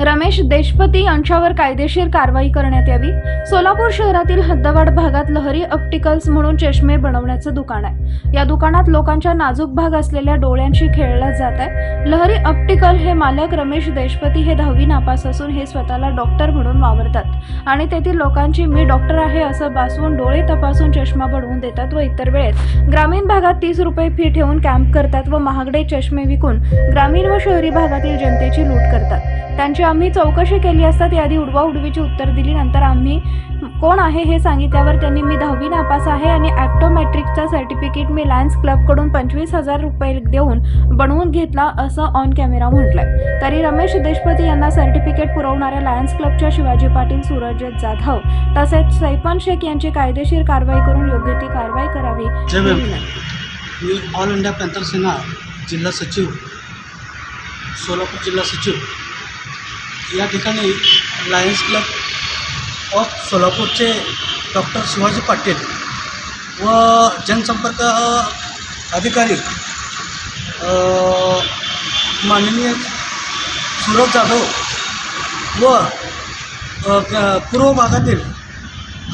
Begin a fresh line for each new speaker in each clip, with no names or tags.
रमेश देशपती यांच्यावर कायदेशीर कारवाई करण्यात यावी. सोलापूर शहरातील हद्दवाड भागात लहरी ऑप्टिकल्स म्हणून चष्मे बनवण्याचं दुकान आहे. या दुकानात लोकांच्या नाजूक भाग असलेल्या डोळ्यांशी खेळला जात आहे. लहरी ऑप्टिकल हे मालक रमेश देशपती हे दहावी नापास असून हे स्वतःला डॉक्टर म्हणून वावरतात. आणि तेथील लोकांची मी डॉक्टर आहे असं बासवून डोळे तपासून चष्मा बनवून देतात व इतर वेळेत. ग्रामीण भागात तीस रुपये फी ठेवून कॅम्प करतात व महागडे चष्मे विकून ग्रामीण व शहरी भागातील जनतेची लूट करतात. त्यांची आम्ही चौकशी केली असता ती आधी उडवाउडवीची उत्तर दिली नंतर आम्ही कोण आहे हे सांगितल्यावर त्यांनी मी दहावी नापास आहे आणि ॲप्टोमॅट्रिकचा सर्टिफिकेट मी लायन्स क्लबकडून पंचवीस हजार रुपये देऊन बनवून घेतला असं ऑन कॅमेरा म्हटलंय. तरी रमेश देशपती यांना सर्टिफिकेट पुरवणाऱ्या लायन्स क्लबच्या शिवाजी पाटील सूरज जाधव तसेच सैफान शेख यांची कायदेशीर कारवाई करून योग्य ती कारवाई करावी.
मी ऑल इंडिया पॅन्थर सेना जिल्हा सचिव सोलापूर जिल्हा सचिव या ठिकाणी लायन्स क्लब ऑफ सोलापूरचे डॉक्टर शिवाजी पाटील व जनसंपर्क अधिकारी माननीय सुरज जाधव व पूर्व भागातील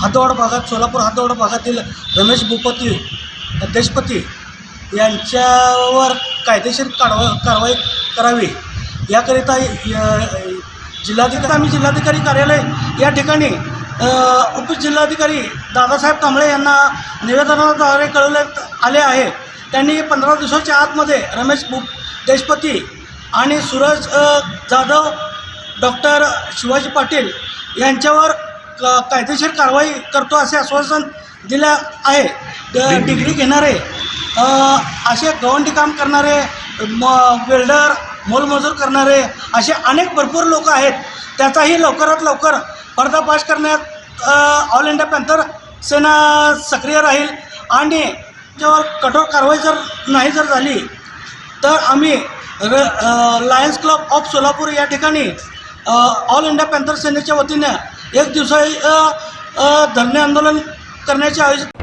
हातवाड भागात सोलापूर हातवाड भागातील रमेश भूपती देशपती यांच्यावर कायदेशीर कारवा कारवाई करावी. याकरिता य- जिल्हाधिकारी आम्ही जिल्हाधिकारी कार्यालय या ठिकाणी उपजिल्हाधिकारी दादासाहेब कांबळे यांना निवेदनाद्वारे कळवण्यात आले आहे. त्यांनी पंधरा दिवसाच्या आतमध्ये रमेश भूप देशपती आणि सूरज जाधव डॉक्टर शिवाजी पाटील यांच्यावर क कायदेशीर कारवाई करतो असे आश्वासन दिलं आहे. डिग्री घेणारे असे गवंडी काम करणारे म वेल्डर मोलमजूर करणारे असे अनेक भरपूर लोक आहेत. त्याचाही लवकरात लवकर पर्दाफाश करण्यात ऑल इंडिया पॅन्थर सेना सक्रिय राहील. आणि जेव्हा कठोर कारवाई जर नाही जर झाली तर आम्ही र लायन्स क्लब ऑफ सोलापूर या ठिकाणी ऑल इंडिया पॅन्थर सेनेच्या वतीने एक दिवसाळी धरणे आंदोलन करण्याचे आयोजित